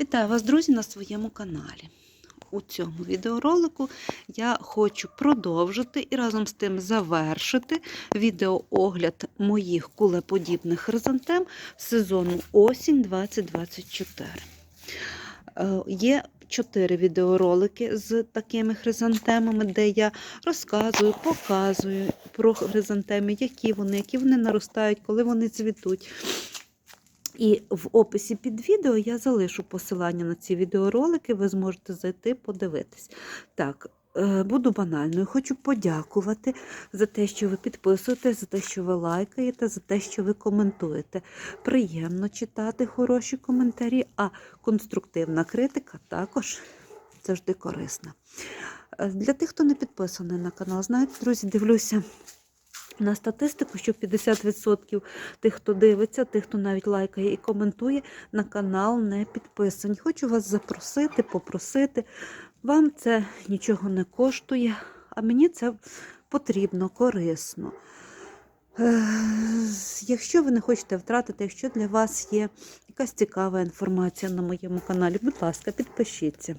Вітаю вас, друзі, на своєму каналі. У цьому відеоролику я хочу продовжити і разом з тим завершити відеоогляд моїх кулеподібних хризантем сезону осінь 2024. Е, Є чотири відеоролики з такими хризантемами, де я розказую, показую про хризантеми, які вони, які вони наростають, коли вони цвітуть. І в описі під відео я залишу посилання на ці відеоролики, ви зможете зайти подивитись. Так, е, буду банальною. Хочу подякувати за те, що ви підписуєтесь, за те, що ви лайкаєте, за те, що ви коментуєте. Приємно читати хороші коментарі, а конструктивна критика також завжди корисна. Е, Для тих, хто не підписаний на канал, знаєте, друзі, дивлюся на статистику, що 50% тих, хто дивиться, тих, хто навіть лайкає і коментує, на канал не підписані. Хочу вас запросити, попросити. Вам це нічого не коштує, а мені це потрібно, корисно. Е, Якщо ви не хочете втратити, якщо для вас є якась цікава інформація на моєму каналі, будь ласка, підпишіться.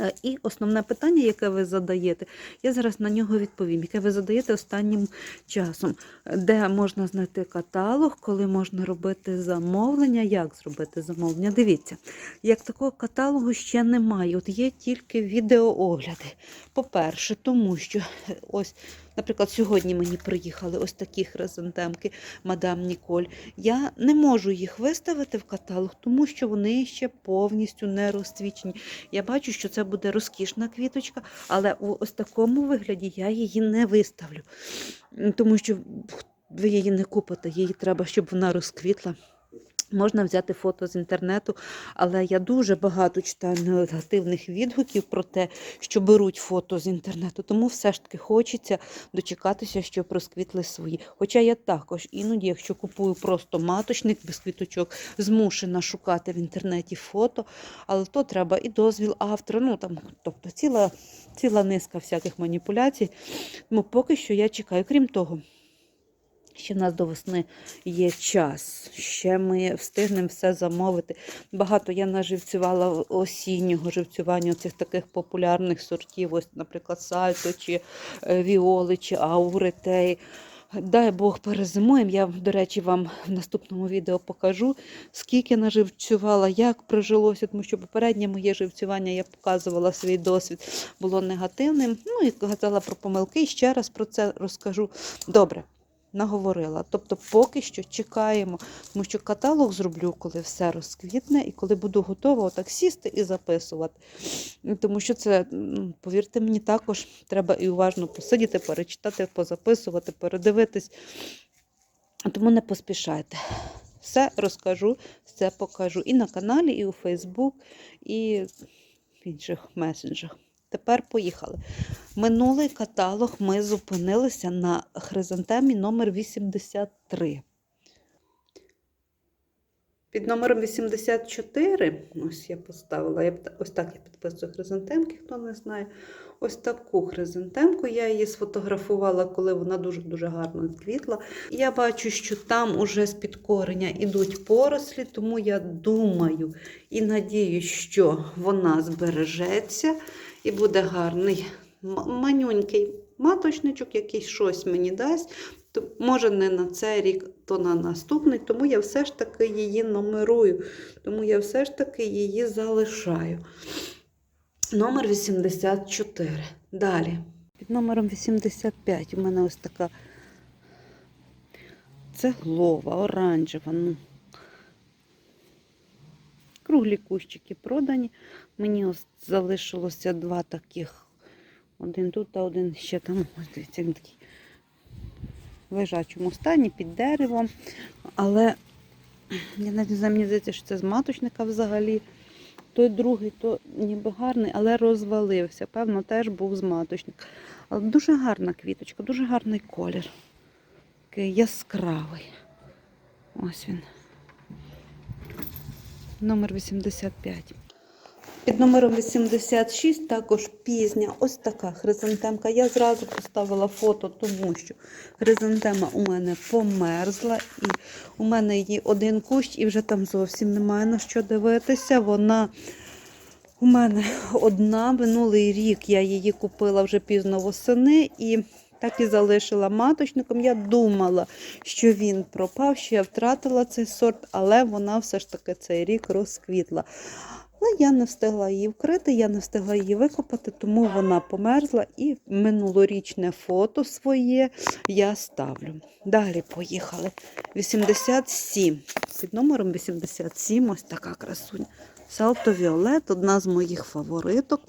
Е, І основне питання, яке ви задаєте, я зараз на нього відповім, яке ви задаєте останнім часом, де можна знайти каталог, коли можна робити замовлення, як зробити замовлення. Дивіться, як такого каталогу ще немає. От є тільки відеоогляди. По-перше, тому що е, ось, наприклад, сьогодні мені приїхали ось такі хризантемки мадам Ніколь. Я не можу їх виставити в каталог, тому що вони ще повністю не розцвічені. Я бачу, що це буде розкішна квіточка, але у ось такому вигляді я її не виставлю, тому що ви її не купите, її треба, щоб вона розквітла. Можна взяти фото з інтернету, але я дуже багато читаю негативних відгуків про те, що беруть фото з інтернету. Тому все ж таки хочеться дочекатися, щоб розквітли свої. Хоча я також іноді, якщо купую просто маточник без квіточок, змушена шукати в інтернеті фото, але то треба і дозвіл автора. Ну там, тобто ціла, ціла низка всяких маніпуляцій. Тому поки що я чекаю. Крім того. Ще в нас до весни є час, ще ми встигнемо все замовити. Багато я наживцювала осіннього живцювання цих таких популярних сортів, ось, наприклад, сальто, чи е, віоли, чи ауретей. Дай Бог перезимуємо. Я, до речі, вам в наступному відео покажу, скільки наживцювала, як прижилося, тому що попереднє моє живцювання я показувала свій досвід, було негативним. Ну і казала про помилки, ще раз про це розкажу. Добре наговорила. Тобто поки що чекаємо, тому що каталог зроблю, коли все розквітне, і коли буду готова, отак сісти і записувати. Тому що це, ну, повірте мені, також треба і уважно посидіти, перечитати, позаписувати, передивитись. Тому не поспішайте. Все розкажу, все покажу і на каналі, і у Фейсбук, і в інших месенджах. Тепер поїхали. Минулий каталог ми зупинилися на хризантемі номер 83. Під номером 84, ось я поставила, я ось так я підписую хризантемки, хто не знає. Ось таку хризантемку. Я її сфотографувала, коли вона дуже-дуже гарно квітла. Я бачу, що там уже з-під кореня йдуть порослі, тому я думаю і надію, що вона збережеться і буде гарний манюнький маточничок, який щось мені дасть. Може, не на цей рік, то на наступний, тому я все ж таки її номерую, тому я все ж таки її залишаю. Номер 84. Далі. Під номером 85 у мене ось така цеглова, оранжева. Ну. Круглі кущики продані. Мені залишилося два таких. Один тут, а один ще там. Ось він такий в лежачому стані під деревом. Але я навіть не знаю, мені здається, що це з маточника взагалі. Той другий, то ніби гарний, але розвалився. Певно, теж був з маточника. Але дуже гарна квіточка, дуже гарний колір. Такий яскравий. Ось він. Номер 85. Під номером 86 також пізня ось така хризантемка. Я зразу поставила фото, тому що хризантема у мене померзла, і у мене її один кущ, і вже там зовсім немає на що дивитися. Вона у мене одна. Минулий рік я її купила вже пізно восени і так і залишила маточником. Я думала, що він пропав, що я втратила цей сорт, але вона все ж таки цей рік розквітла. Але я не встигла її вкрити, я не встигла її викопати, тому вона померзла і минулорічне фото своє я ставлю. Далі поїхали. 87. Під номером 87 ось така красуня. Салто Віолет, одна з моїх фавориток.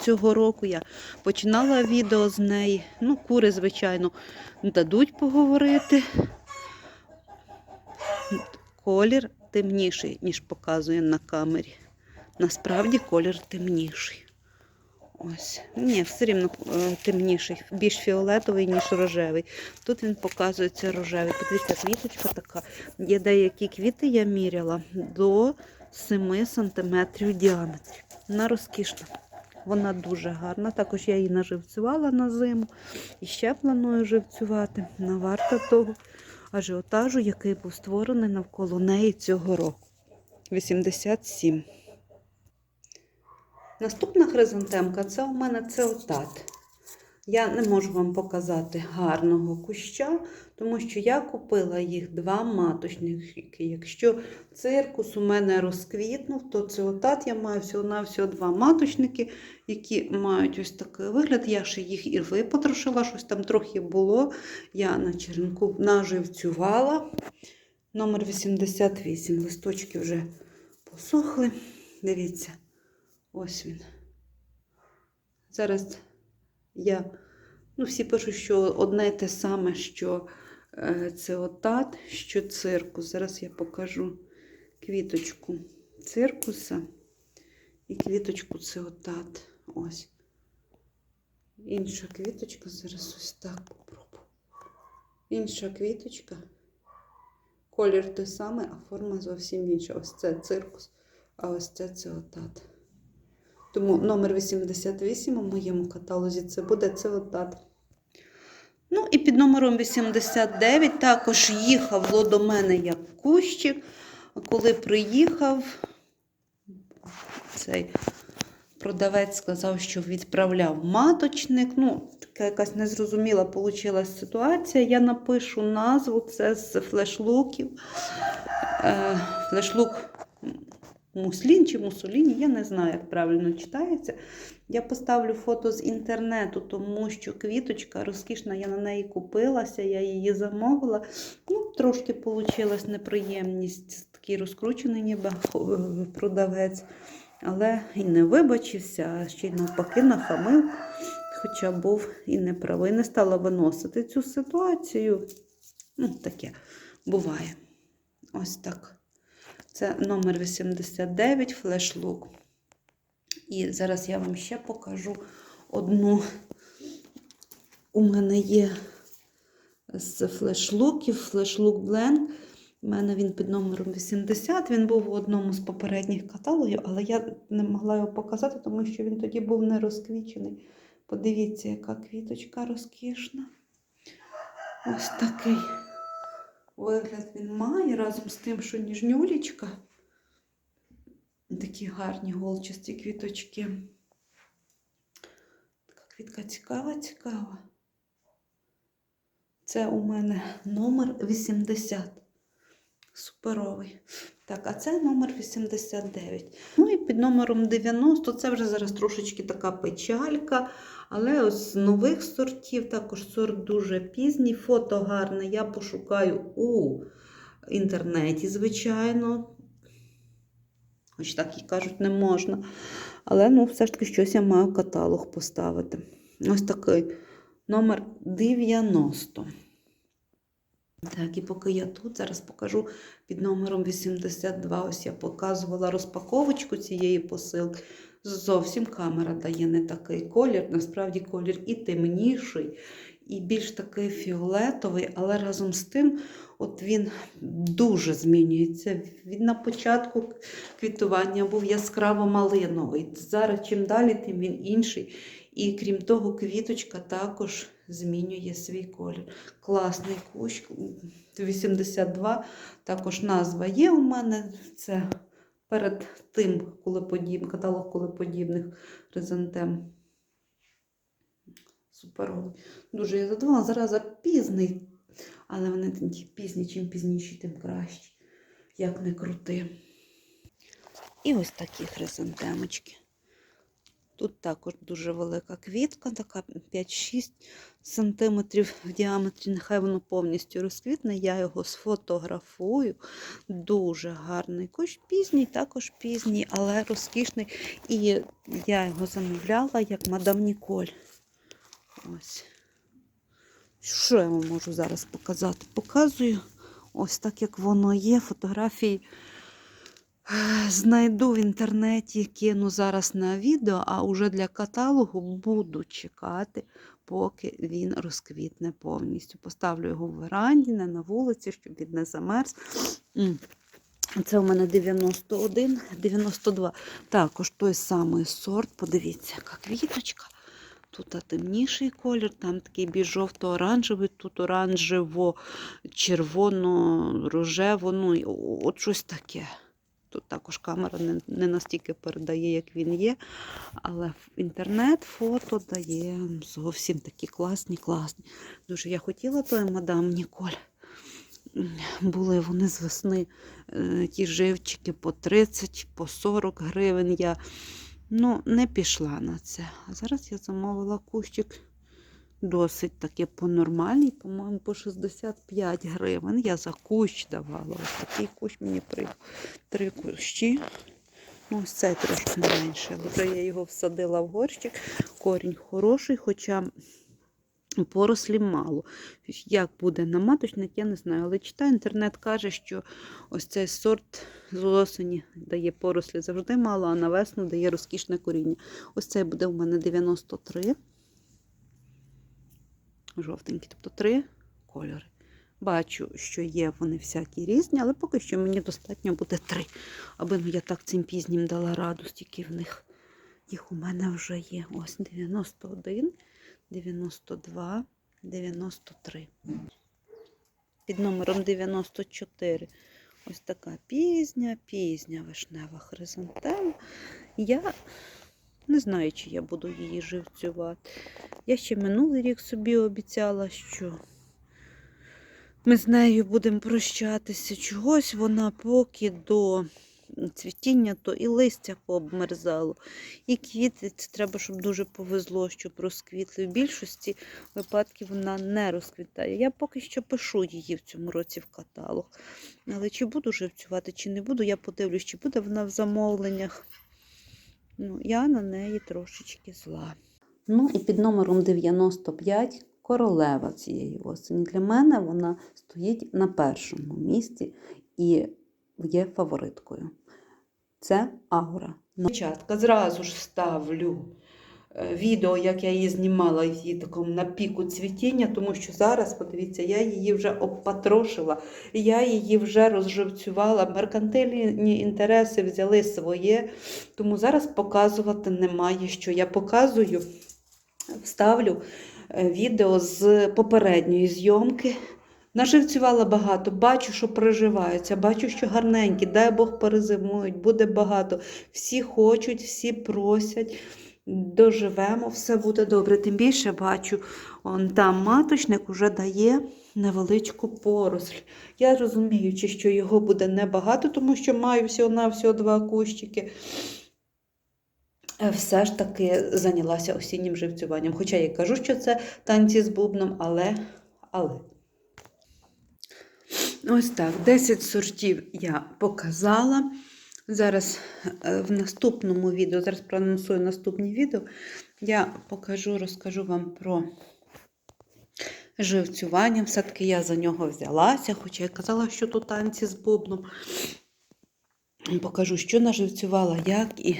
Цього року я починала відео з неї. Ну, кури, звичайно, дадуть поговорити. Колір темніший, ніж показує на камері. Насправді колір темніший. Ось. Ні, все рівно е, темніший, більш фіолетовий, ніж рожевий. Тут він показується рожевий. Подивіться, квіточка така. Є деякі квіти, я міряла до 7 см діаметрі. Вона розкішна. Вона дуже гарна. Також я її наживцювала на зиму. І ще планую живцювати. Вона варта того ажіотажу, який був створений навколо неї цього року. 87. Наступна хризантемка це у мене цеотат. Я не можу вам показати гарного куща, тому що я купила їх два маточники. Якщо циркус у мене розквітнув, то цеотат я маю всього-навсього два маточники, які мають ось такий вигляд. Я ще їх і випотрошила, щось там трохи було. Я на черенку наживцювала. Номер 88. Листочки вже посохли. Дивіться, ось він. Зараз я, ну, всі пишуть, що одне й те саме, що е, це отат, що циркус. Зараз я покажу квіточку циркуса і квіточку це отат. Ось. Інша квіточка, зараз ось так попробую. Інша квіточка. Колір той самий, а форма зовсім інша. Ось це циркус, а ось це це отат. Тому номер 88 у моєму каталозі це буде це отат. Ну і під номером 89 також їхав до мене як кущик. Коли приїхав, цей продавець сказав, що відправляв маточник. Ну, така якась незрозуміла вийшла ситуація. Я напишу назву, це з флешлуків. Е, флешлук Муслін чи Мусоліні, я не знаю, як правильно читається. Я поставлю фото з інтернету, тому що квіточка розкішна, я на неї купилася, я її замовила. Ну, Трошки вийшла неприємність, такий розкручений ніби продавець. Але і не вибачився, а ще й навпаки нахамив, хоча був і неправий, не стала виносити цю ситуацію. Ну, таке буває. Ось так. Це номер 89 флешлук. І зараз я вам ще покажу одну. У мене є з флешлуків, флешлук Бленк. У мене він під номером 80. Він був у одному з попередніх каталогів, але я не могла його показати, тому що він тоді був не розквічений. Подивіться, яка квіточка розкішна. Ось такий вигляд він має разом з тим, що ніжнюлічка. Такі гарні голчасті квіточки. Така квітка цікава, цікава. Це у мене номер 80. Суперовий. Так, а це номер 89. Ну і під номером 90 це вже зараз трошечки така печалька. Але ось з нових сортів, також сорт дуже пізній, фото гарне. Я пошукаю у інтернеті, звичайно. Хоч так і кажуть, не можна. Але ну, все ж таки щось я маю каталог поставити. Ось такий номер 90. Так, і поки я тут, зараз покажу під номером 82. Ось я показувала розпаковочку цієї посилки. Зовсім камера дає не такий колір. Насправді колір і темніший, і більш такий фіолетовий, але разом з тим от він дуже змінюється. Він на початку квітування був яскраво малиновий. Зараз чим далі, тим він інший. І крім того, квіточка також змінює свій колір. Класний кущ 82. Також назва є у мене. Це перед тим кулеподіб... каталог кулеподібних хризантем. Суперовий. Дуже я задоволена. Зараз пізний, але вони пізні, чим пізніші, тим краще. Як не крути. І ось такі хризантемочки. Тут також дуже велика квітка, така 5-6 см в діаметрі. Нехай воно повністю розквітне. Я його сфотографую. Дуже гарний кущ. Пізній, також пізній, але розкішний. І я його замовляла як мадам Ніколь. Ось. Що я вам можу зараз показати? Показую ось так, як воно є. Фотографії е, знайду в інтернеті, кину зараз на відео, а уже для каталогу буду чекати, поки він розквітне повністю. Поставлю його в веранді, не на вулиці, щоб він не замерз. Це у мене 91, 92. Також той самий сорт. Подивіться, яка квіточка. Тут темніший колір, там такий більш жовто-оранжевий, тут оранжево-червоно-рожево, ну і от щось таке. Тут також камера не, не настільки передає, як він є, але інтернет фото дає зовсім такі класні, класні. Дуже я хотіла той мадам Ніколь. Були вони з весни е, ті живчики по 30, по 40 гривень. Я Ну, не пішла на це. А зараз я замовила кущик досить таки по нормальній, по-моєму, по 65 гривень. Я за кущ давала. Ось такий кущ мені приїхав. Три кущі. Ну, ось цей трошки менше. Вже я його всадила в горщик. Корінь хороший, хоча порослі мало. Як буде на маточник, я не знаю. Але читаю, інтернет каже, що ось цей сорт з осені дає порослі завжди мало, а на весну дає розкішне коріння. Ось цей буде у мене 93. Жовтенький, тобто три кольори. Бачу, що є вони всякі різні, але поки що мені достатньо буде три. Аби ну, я так цим пізнім дала раду, стільки в них їх у мене вже є. Ось 91, 92, 93. Під номером 94. Ось така пізня, пізня вишнева хризантема. Я не знаю, чи я буду її живцювати. Я ще минулий рік собі обіцяла, що ми з нею будемо прощатися. Чогось вона поки до цвітіння, то і листя пообмерзало, і квіти. Це треба, щоб дуже повезло, щоб розквітли. В більшості випадків вона не розквітає. Я поки що пишу її в цьому році в каталог. Але чи буду живцювати, чи не буду, я подивлюсь, чи буде вона в замовленнях. Ну, я на неї трошечки зла. Ну і під номером 95 королева цієї осені. Для мене вона стоїть на першому місці і є фавориткою. Це аура. Початка зразу ж ставлю відео, як я її знімала її такому на піку цвітіння, тому що зараз, подивіться, я її вже обпатрошила, я її вже розживцювала. Меркантильні інтереси взяли своє, тому зараз показувати немає що. Я показую, вставлю е, відео з попередньої зйомки. Наживцювала багато, бачу, що проживаються, бачу, що гарненькі, дай Бог перезимують, буде багато. Всі хочуть, всі просять, доживемо, все буде добре. Тим більше бачу, он там маточник уже дає невеличку поросль. Я розуміючи, що його буде небагато, тому що маю всього-навсього два кущики. Все ж таки зайнялася осіннім живцюванням. Хоча я кажу, що це танці з бубном, але. але. Ось так, 10 сортів я показала. Зараз е, в наступному відео, зараз проанонсую наступні відео, я покажу, розкажу вам про живцювання. Все-таки я за нього взялася, хоча я казала, що тут танці з бубном. Покажу, що наживцювала, як і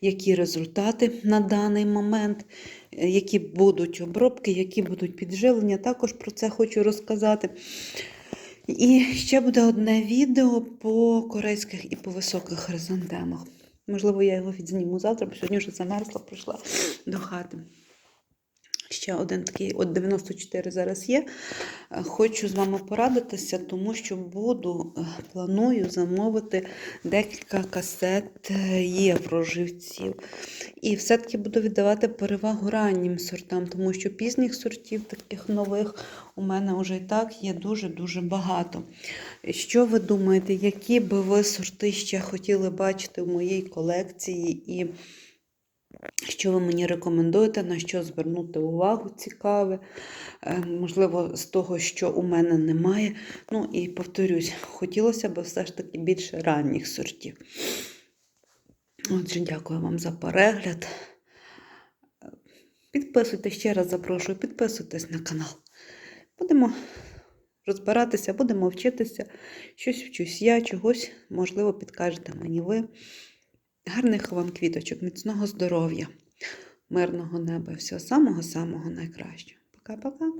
які результати на даний момент, е, які будуть обробки, які будуть підживлення. Також про це хочу розказати. І ще буде одне відео по корейських і по високих хризантемах. Можливо, я його відзніму завтра, бо сьогодні вже замерзла, прийшла до хати. Ще один такий, от 94 зараз є. Е, Хочу з вами порадитися, тому що буду, е, планую замовити декілька касет е, євроживців. І все-таки буду віддавати перевагу раннім сортам, тому що пізніх сортів, таких нових, у мене вже і так є дуже-дуже багато. Що ви думаєте, які би ви сорти ще хотіли бачити в моїй колекції? І що ви мені рекомендуєте, на що звернути увагу цікаве, Е, можливо, з того, що у мене немає. Ну і повторюсь, хотілося б все ж таки більше ранніх сортів. Отже, дякую вам за перегляд. Підписуйтесь, ще раз запрошую, підписуйтесь на канал. Будемо розбиратися, будемо вчитися. Щось вчусь я, чогось, можливо, підкажете мені ви. Гарних вам квіточок, міцного здоров'я, мирного неба і всього самого-самого найкращого. Пока-пока.